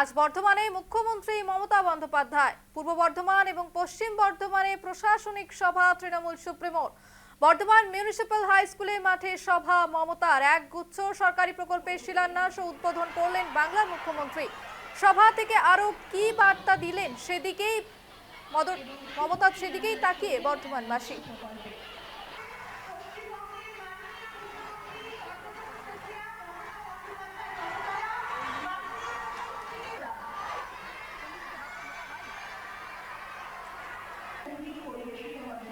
আজ বর্ধমানে মুখ্যমন্ত্রী মমতা বন্দ্যোপাধ্যায়, পূর্ব বর্ধমান এবং পশ্চিম বর্ধমানে প্রশাসনিক সভা তৃণমূল সুপ্রিমোর। বর্ধমান মিউনিসিপ্যাল হাই স্কুলের মাঠে সভা, মমতার এক গুচ্ছ সরকারি প্রকল্পের শিলান্যাস ও উদ্বোধন করলেন বাংলার মুখ্যমন্ত্রী। সভা থেকে আরও কি বার্তা দিলেন সেদিকেই মমতা সেদিকেই তাকিয়ে বর্ধমানবাসী।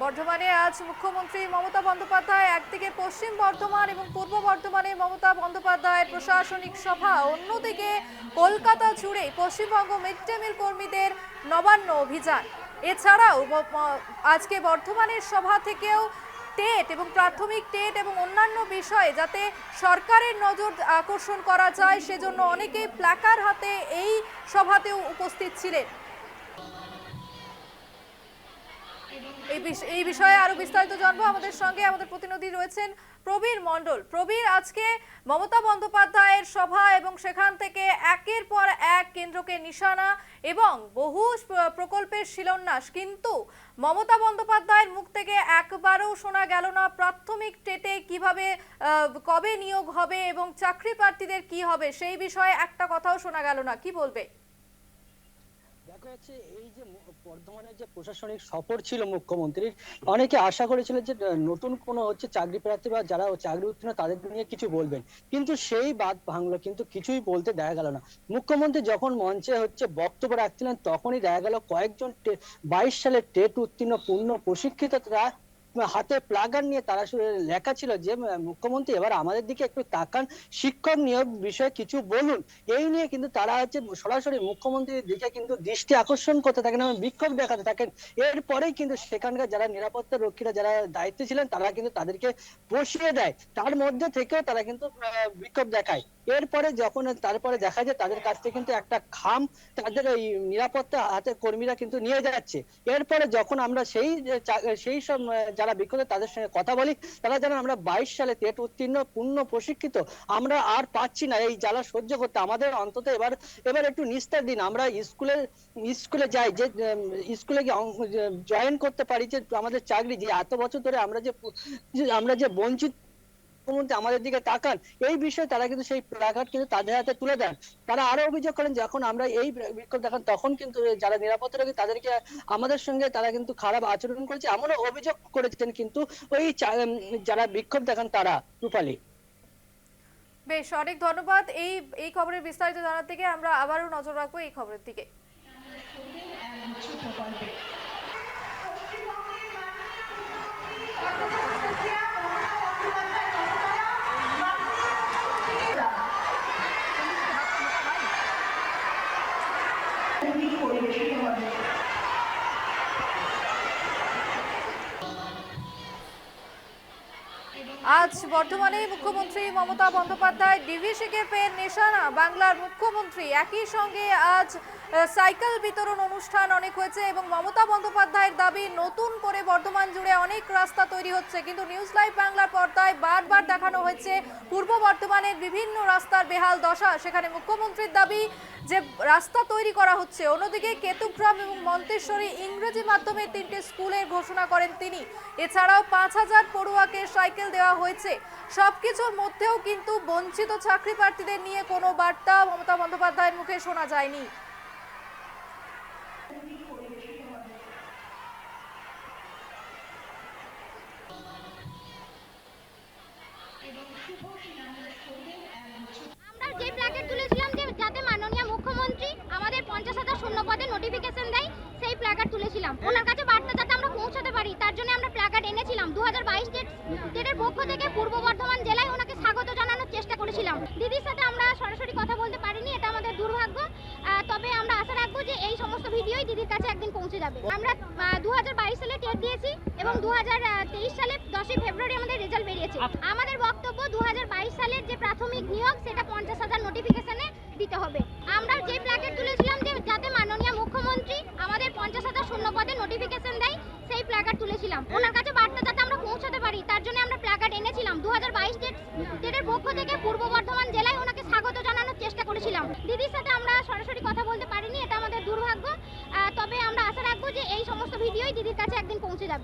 বর্ধমানে আজ মুখ্যমন্ত্রী মমতা বন্দ্যোপাধ্যায়, একদিকে পশ্চিম বর্ধমান এবং পূর্ব বর্ধমানে মমতা বন্দ্যোপাধ্যায়ের প্রশাসনিক সভা, অন্যদিকে কলকাতা জুড়ে পশ্চিমবঙ্গ মিড ডে মিল কর্মীদের নবান্ন অভিযান। এছাড়াও আজকে বর্ধমানের সভা থেকেও টেট এবং প্রাথমিক টেট এবং অন্যান্য বিষয়ে যাতে সরকারের নজর আকর্ষণ করা যায়, সেজন্য অনেকেই প্ল্যাকার হাতে এই সভাতেও উপস্থিত ছিলেন। এই এই বিষয়ে আরও বিস্তারিত জানব আমাদের সঙ্গে। আমাদের প্রতিনিধি রয়েছেন প্রবীর মণ্ডল। প্রবীর, আজকে মমতা বন্দ্যোপাধ্যায়ের সভা এবং সেখান থেকে একের পর এক কেন্দ্রকে নিশানা এবং বহু প্রকল্পের শিলান্যাস। কিন্তু মমতা বন্দ্যোপাধ্যায়ের মুখ থেকে একবারও শোনা গেল না প্রাথমিক টেটে কীভাবে কবে নিয়োগ হবে এবং চাকরি প্রার্থীদের কি হবে সেই বিষয়ে একটা কথাও শোনা গেল না। কি বলবে? দেখা যাচ্ছে এই যে বর্ধমানের যে প্রশাসনিক সফর ছিল মুখ্যমন্ত্রীর, অনেকে আশা করেছিল যে নতুন কোনো হচ্ছে চাকরি প্রার্থী বা যারা চাকরি উত্তীর্ণ, তাদের নিয়ে কিছু বলবেন। কিন্তু সেই বাদ ভাঙলো, কিন্তু কিছুই বলতে দেখা গেল না। মুখ্যমন্ত্রী যখন মঞ্চে হচ্ছে বক্তব্য রাখছিলেন, তখনই দেখা গেল কয়েকজন বাইশ সালে টেট উত্তীর্ণ, পূর্ণ প্রশিক্ষিত তারা হাতে প্লাগার নিয়ে তারা লেখা ছিল যে মুখ্যমন্ত্রী এবার আমাদের দিকে একটু তাকান শিক্ষক নিয়োগ বিষয়ে কিছু বলুন। এই নিয়ে কিন্তু তারা হচ্ছে সরাসরি মুখ্যমন্ত্রীর দিকে কিন্তু দৃষ্টি আকর্ষণ করতে থাকেন এবং বিক্ষোভ দেখাতে থাকেন। এরপরেই কিন্তু সেখানকার যারা নিরাপত্তা রক্ষীরা যারা দায়িত্বে ছিলেন তারা কিন্তু তাদেরকে বসিয়ে দেয়। তার মধ্যে থেকেও তারা কিন্তু বিক্ষোভ দেখায়। এরপরে যখন তারপরে দেখা যায় তাদের কাছ থেকে কিন্তু একটা খাম তাদের ওই নিরাপত্তা হাতে কর্মীরা কিন্তু নিয়ে যাচ্ছে। এরপরে যখন আমরা সেই সেই সব আহ, যারা বিক্ষুব্ধ তাদের সঙ্গে কথা বলি, তারা জানেন আমরা বাইশ সালে টেট উত্তীর্ণ, পূর্ণ, প্রশিক্ষিত। আমরা আর পাচ্ছি না এই জ্বালা সহ্য করতে। আমাদের অন্তত এবার এবার একটু নিস্তার দিন। আমরা স্কুলে স্কুলে যাই, যে স্কুলে গিয়ে জয়েন করতে পারি যে আমাদের চাকরি। যে এত বছর ধরে আমরা যে আমরা যে বঞ্চিত মুখ্যমন্ত্রী আমাদের দিকে তাকান, এই বিষয়ে তারা কিন্তু সেই প্লাকার্ড কিন্তু তাদের হাতে তুলে দেন। তারা আরও অভিযোগ করেন, যখন আমরা এই বিক্ষোভ দেখান, তখন কিন্তু যারা নিরাপত্তা রক্ষী তাদেরকে আমাদের সঙ্গে তারা কিন্তু খারাপ আচরণ করেছে, এমনও অভিযোগ করেছেন কিন্তু ওই যারা বিক্ষোভ দেখান তারা, রূপালী। বেশ, অনেক ধন্যবাদ। এই এই খবরের বিস্তারিত জানার থেকে আমরা আবারও নজর রাখব এই খবরের দিকে। হবে আজ বর্তমানে মুখ্যমন্ত্রী মমতা বন্দ্যোপাধ্যায় ডিভিসিকে পেয়ে নিশানা। বাংলার মুখ্যমন্ত্রী একই সঙ্গে আজ সাইকেল বিতরণ অনুষ্ঠান অনেক হয়েছে এবং মমতা বন্দ্যোপাধ্যায়ের দাবি, নতুন করে বর্ধমান জুড়ে অনেক রাস্তা তৈরি হচ্ছে। কিন্তু নিউজ লাইভ বাংলার পর্দায় বারবার দেখানো হয়েছে পূর্ব বর্ধমানের বিভিন্ন রাস্তার বেহাল দশা। সেখানে মুখ্যমন্ত্রীর দাবি যে, রাস্তা তৈরি করা হচ্ছে। অন্যদিকে কেতুগ্রাম এবং মন্তেশ্বরী ইংরেজি মাধ্যমে তিনটে স্কুলের ঘোষণা করেন তিনি। এছাড়াও পাঁচ হাজার পড়ুয়াকে সাইকেল দেওয়া হয়েছে। সবকিছুর মধ্যেও কিন্তু বঞ্চিত চাকরি প্রার্থীদের নিয়ে কোনো বার্তা মমতা বন্দ্যোপাধ্যায়ের মুখে শোনা যায়নি। আমাদের পঞ্চাশ হাজার শূন্য পদে নোটিফিকেশন দেয়, সেই প্ল্যাকার্ড তুলেছিলাম। ওনার কাছে পারি তার জন্য আমরা প্ল্যাকার্ড এনেছিলাম। দু হাজার বাইশ ডেটের পক্ষ থেকে পূর্ব বর্ধমান জেলায় ওনাকে স্বাগত জানানোর চেষ্টা করেছিলাম। দিদির সাথে আমরা সরাসরি কথা বলতে পারিনি, এটা আমাদের দুর্ভাগ্য। তবে আমরা আশা রাখব যে এই সমস্ত ভিডিওই দিদির কাছে একদিন পৌঁছে যাবে। আমরা দু হাজার বাইশ সালে টেট দিয়েছি এবং দু হাজার তেইশ সালে দশই ফেব্রুয়ারি আমাদের রেজাল্ট বেরিয়েছে। আমাদের বক্তব্য দু হাজার বাইশ সালের যে প্রাথমিক নিয়োগ, সেটা পঞ্চাশ হাজার নোটিফিকেশনে দিতে হবে আমরা যে প্ল্যাকেট তুলেছিলাম যে যাতে মাননীয় মুখ্যমন্ত্রী আমাদের পঞ্চাশ হাজার শূন্য পদে নোটিফিকেশন দেয় সেই প্ল্যাকার্ড ওনার কাছে বার্তা যাতে আমরা পৌঁছাতে পারি, তার জন্য আমরা প্ল্যাকার্ড এনেছিলাম। দু হাজার বাইশ ডেটের পক্ষ থেকে পূর্ব